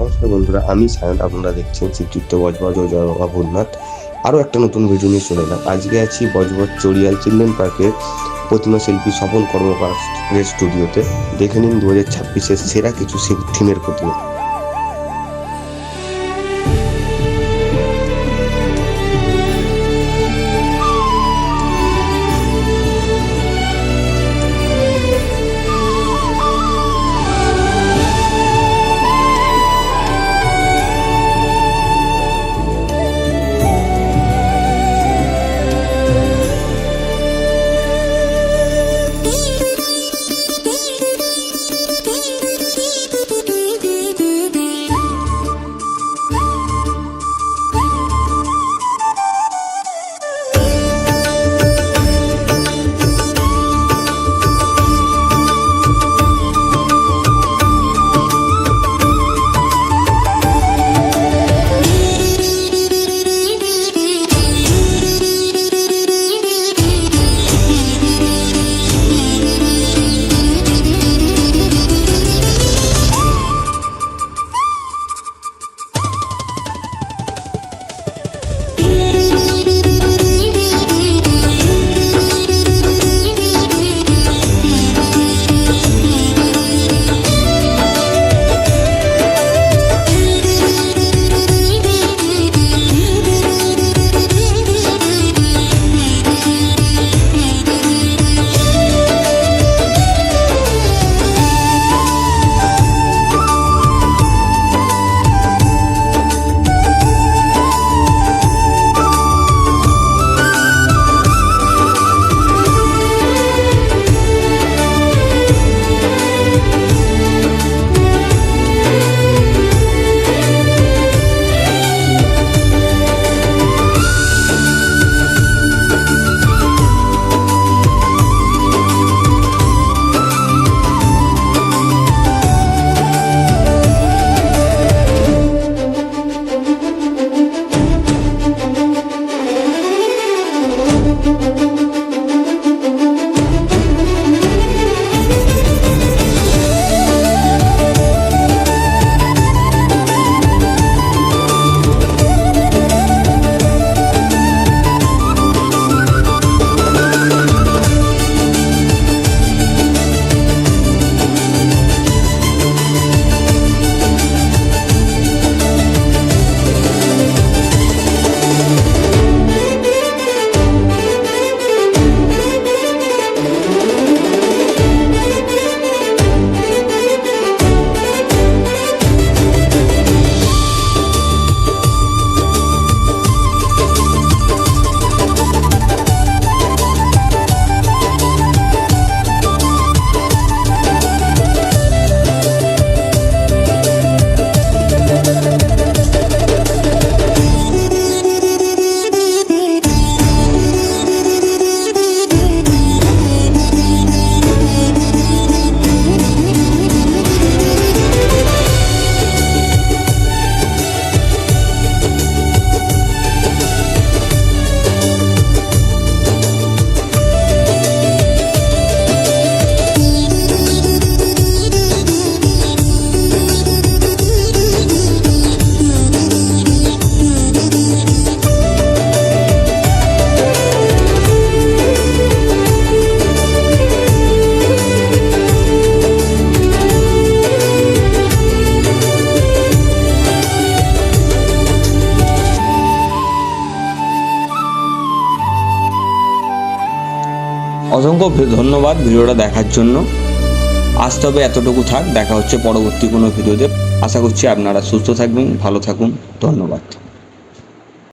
নমস্কার বন্ধুরা, আমি সায়ন, আপনারা দেখছেন শ্রীযুক্ত বজবজ ও জয় বাবা আরও একটা নতুন ভিডিও নিয়ে চলে এলাম। আজকে আছি বজবজ চড়িয়াল চিলড্রেন পার্কের প্রতিমা শিল্পী স্বপন কর্মকারের স্টুডিওতে দেখে নিন দু হাজার ছাব্বিশের সেরা কিছু থিমের প্রতিমা। অসংখ্য ধন্যবাদ ভিডিওটা দেখার জন্য। আজ তবে এতটুকু থাক, দেখা হচ্ছে পরবর্তী কোনো ভিডিওতে। আশা করছি আপনারা সুস্থ থাকবেন, ভালো থাকুন, ধন্যবাদ।